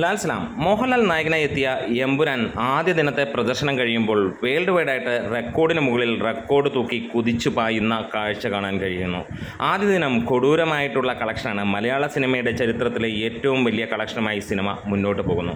ലാൽ മോഹൻലാൽ നായകനായി എത്തിയ എമ്പുരാൻ ആദ്യ ദിനത്തെ പ്രദർശനം കഴിയുമ്പോൾ വേൾഡ് വൈഡ് ആയിട്ട് റെക്കോർഡിന് മുകളിൽ റെക്കോർഡ് തൂക്കി കുതിച്ചു പായുന്ന കാഴ്ച കാണാൻ കഴിയുന്നു. ആദ്യ ദിനം കൊടൂരമായിട്ടുള്ള കളക്ഷനാണ്. മലയാള സിനിമയുടെ ചരിത്രത്തിലെ ഏറ്റവും വലിയ കളക്ഷനുമായി സിനിമ മുന്നോട്ട് പോകുന്നു.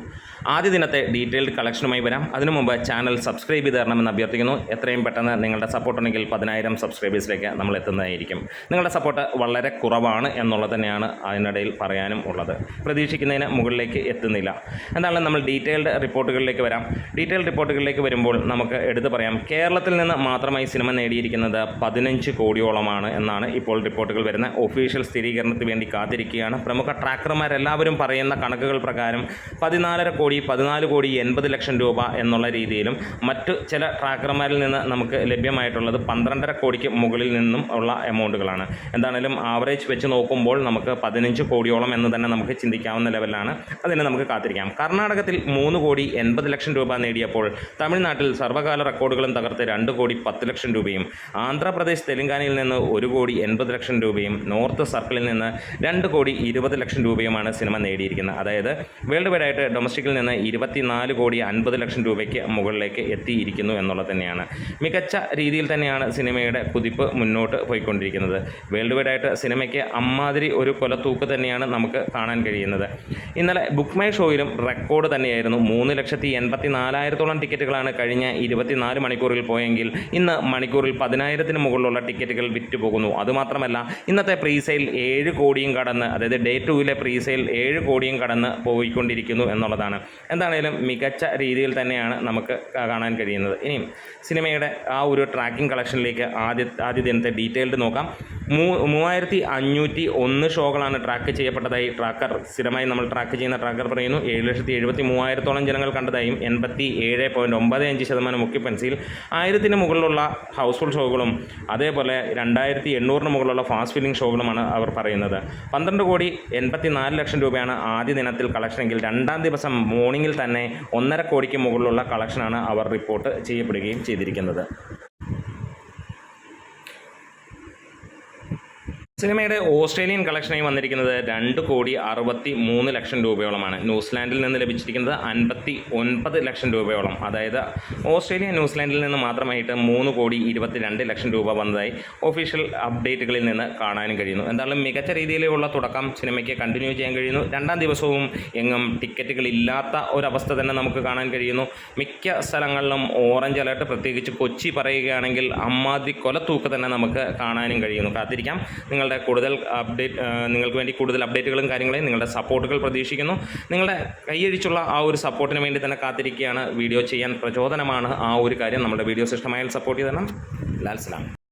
ആദ്യ ദിനത്തെ ഡീറ്റെയിൽഡ് കളക്ഷനുമായി വരാം. അതിനു മുമ്പ് ചാനൽ സബ്സ്ക്രൈബ് ചെയ്ത് തരണമെന്ന് അഭ്യർത്ഥിക്കുന്നു. എത്രയും പെട്ടെന്ന് നിങ്ങളുടെ സപ്പോർട്ട് ഉണ്ടെങ്കിൽ പതിനായിരം സബ്സ്ക്രൈബേഴ്സിലേക്ക് നമ്മൾ എത്തുന്നതായിരിക്കും. നിങ്ങളുടെ സപ്പോർട്ട് വളരെ കുറവാണ് എന്നുള്ളത് തന്നെയാണ് അതിനിടയിൽ പറയാനും ഉള്ളത്. പ്രതീക്ഷിക്കുന്നതിന് മുകളിലേക്ക് എത്തുന്നില്ല എന്താണ് നമ്മൾ ഡീറ്റെയിൽഡ് റിപ്പോർട്ടുകളിലേക്ക് വരാം. ഡീറ്റെയിൽഡ് റിപ്പോർട്ടുകളിലേക്ക് വരുമ്പോൾ നമുക്ക് എടുത്തു പറയാം. കേരളത്തിൽ നിന്ന് മാത്രമായി സിനിമ നേടിയിരിക്കുന്നത് പതിനഞ്ച് കോടിയോളമാണ് എന്നാണ് ഇപ്പോൾ റിപ്പോർട്ടുകൾ വരുന്ന ഒഫീഷ്യൽ സ്ഥിരീകരണത്തിന് വേണ്ടി കാത്തിരിക്കുകയാണ്. പ്രമുഖ ട്രാക്കർമാരെല്ലാവരും പറയുന്ന കണക്കുകൾ പ്രകാരം പതിനാലര കോടി പതിനാല് കോടി എൺപത് ലക്ഷം രൂപ എന്നുള്ള രീതിയിലും മറ്റു ചില ട്രാക്കർമാരിൽ നിന്ന് നമുക്ക് ലഭ്യമായിട്ടുള്ളത് പന്ത്രണ്ടര കോടിക്ക് മുകളിൽ നിന്നും ഉള്ള എമൗണ്ടുകളാണ് എന്താണേലും ആവറേജ് വെച്ച് നോക്കുമ്പോൾ നമുക്ക് പതിനഞ്ച് കോടിയോളം എന്ന് തന്നെ നമുക്ക് ചിന്തിക്കാവുന്ന ലെവലാണ് അതിന് നമുക്ക് കാത്തിരിക്കാം. കർണാടകത്തിൽ മൂന്ന് കോടി എൺപത് ലക്ഷം രൂപ നേടിയപ്പോൾ തമിഴ്നാട്ടിൽ സർവകാല റെക്കോർഡുകളും തകർത്ത് രണ്ട് കോടി പത്ത് ലക്ഷം രൂപയും. ആന്ധ്രാപ്രദേശ് തെലങ്കാനയിൽ നിന്ന് ഒരു കോടി എൺപത് ലക്ഷം രൂപയും നോർത്ത് സർക്കിളിൽ നിന്ന് രണ്ട് കോടി ഇരുപത് ലക്ഷം രൂപയുമാണ് സിനിമ നേടിയിരിക്കുന്നത്. അതായത് വേൾഡ് വൈഡ് ആയിട്ട് ഡൊമസ്റ്റിക്കിൽ നിന്ന് ഇരുപത്തിനാല് കോടി അൻപത് ലക്ഷം രൂപയ്ക്ക് മുകളിലേക്ക് എത്തിയിരിക്കുന്നു എന്നുള്ളത് തന്നെയാണ്. മികച്ച രീതിയിൽ തന്നെയാണ് സിനിമയുടെ കുതിപ്പ് മുന്നോട്ട് പോയിക്കൊണ്ടിരിക്കുന്നത്. വേൾഡ് വൈഡ് ആയിട്ട് സിനിമയ്ക്ക് അമ്മാതിരി ഒരു കൊലത്തൂക്ക് തന്നെയാണ് നമുക്ക് കാണാൻ കഴിയുന്നത്. ഇന്നലെ ബുക്ക് മൈ ഷോയിലും റെക്കോർഡ് തന്നെയായിരുന്നു. മൂന്ന് ലക്ഷത്തി എൺപത്തി നാലായിരത്തോളം ടിക്കറ്റുകളാണ് കഴിഞ്ഞ ഇരുപത്തിനാല് മണിക്കൂറിൽ പോയെങ്കിൽ ഇന്ന് മണിക്കൂറിൽ പതിനായിരത്തിന് മുകളിലുള്ള ടിക്കറ്റുകൾ വിറ്റുപോകുന്നു. അതുമാത്രമല്ല ഇന്നത്തെ പ്രീസെയിൽ ഏഴ് കോടിയും കടന്ന് അതായത് ഡേ ടൂവിലെ പ്രീസെയിൽ ഏഴ് കോടിയും കടന്ന് പോയിക്കൊണ്ടിരിക്കുന്നു എന്നുള്ളതാണ്. എന്താണേലും മികച്ച രീതിയിൽ തന്നെയാണ് നമുക്ക് കാണാൻ കഴിയുന്നത്. ഇനിയും സിനിമയുടെ ആ ഒരു ട്രാക്കിംഗ് കളക്ഷനിലേക്ക് ആദ്യ ആദ്യ ദിനത്തെ ഡീറ്റെയിൽഡ് നോക്കാം. മൂ മൂവായിരത്തി അഞ്ഞൂറ്റി ഒന്ന് ഷോകളാണ് ട്രാക്ക് ചെയ്യപ്പെട്ടതായി ട്രാക്കർ സ്ഥിരമായി നമ്മൾ ട്രാക്ക് ചെയ്യുന്ന ട്രാക്കർ പറയുന്നു. ഏഴ് ലക്ഷത്തി എഴുപത്തി മൂവായിരത്തോളം ജനങ്ങൾ കണ്ടതായും എൺപത്തി ഏഴ് പോയിന്റ് ഒമ്പത് അഞ്ച് ശതമാനം ഒക്യുപ്പൻസിയിൽ ആയിരത്തിന് മുകളിലുള്ള ഹൗസ്ഫുൾ ഷോകളും അതേപോലെ രണ്ടായിരത്തി എണ്ണൂറിന് മുകളിലുള്ള ഫാസ്റ്റ് ഫില്ലിംഗ് ഷോകളുമാണ് അവർ പറയുന്നത്. പന്ത്രണ്ട് കോടി എൺപത്തി നാല് ലക്ഷം രൂപയാണ് ആദ്യ ദിനത്തിൽ കളക്ഷനെങ്കിൽ രണ്ടാം ദിവസം മോർണിംഗിൽ തന്നെ ഒന്നര കോടിക്ക് മുകളിലുള്ള കളക്ഷനാണ് അവർ റിപ്പോർട്ട് ചെയ്യപ്പെടുകയും ചെയ്തിരിക്കുന്നത്. സിനിമയുടെ ഓസ്ട്രേലിയൻ കളക്ഷനായി വന്നിരിക്കുന്നത് രണ്ട് കോടി അറുപത്തി മൂന്ന് ലക്ഷം രൂപയോളമാണ്. ന്യൂസിലാൻഡിൽ നിന്ന് ലഭിച്ചിരിക്കുന്നത് അൻപത്തി ഒൻപത് ലക്ഷം രൂപയോളം. അതായത് ഓസ്ട്രേലിയ ന്യൂസിലാൻഡിൽ നിന്ന് മാത്രമായിട്ട് മൂന്ന് കോടി ഇരുപത്തി രണ്ട് ലക്ഷം രൂപ വന്നതായി ഒഫീഷ്യൽ അപ്ഡേറ്റുകളിൽ നിന്ന് കാണാനും കഴിയുന്നു. എന്തായാലും മികച്ച രീതിയിലുള്ള തുടക്കം സിനിമയ്ക്ക് കണ്ടിന്യൂ ചെയ്യാൻ കഴിയുന്നു. രണ്ടാം ദിവസവും എങ്ങും ടിക്കറ്റുകൾ ഇല്ലാത്ത ഒരവസ്ഥ തന്നെ നമുക്ക് കാണാൻ കഴിയുന്നു. മിക്ക സ്ഥലങ്ങളിലും ഓറഞ്ച് അലേർട്ട് പ്രത്യേകിച്ച് കൊച്ചി പറയുകയാണെങ്കിൽ അമ്മാതി കൊലത്തൂക്ക് തന്നെ നമുക്ക് കാണാനും കഴിയുന്നു. കാത്തിരിക്കാം. നിങ്ങളുടെ കൂടുതൽ അപ്ഡേറ്റ് നിങ്ങൾക്ക് വേണ്ടി കൂടുതൽ അപ്ഡേറ്റുകളും കാര്യങ്ങളെയും നിങ്ങളുടെ സപ്പോർട്ടുകൾ പ്രതീക്ഷിക്കുന്നു. നിങ്ങളുടെ കൈയഴിച്ചുള്ള ആ ഒരു സപ്പോർട്ടിന് വേണ്ടി തന്നെ കാത്തിരിക്കുകയാണ്. വീഡിയോ ചെയ്യാൻ പ്രചോദനമാണ് ആ ഒരു കാര്യം. നമ്മുടെ വീഡിയോസ് ഇഷ്ടമായാൽ സപ്പോർട്ട് ചെയ്ത് തരണം സലാം.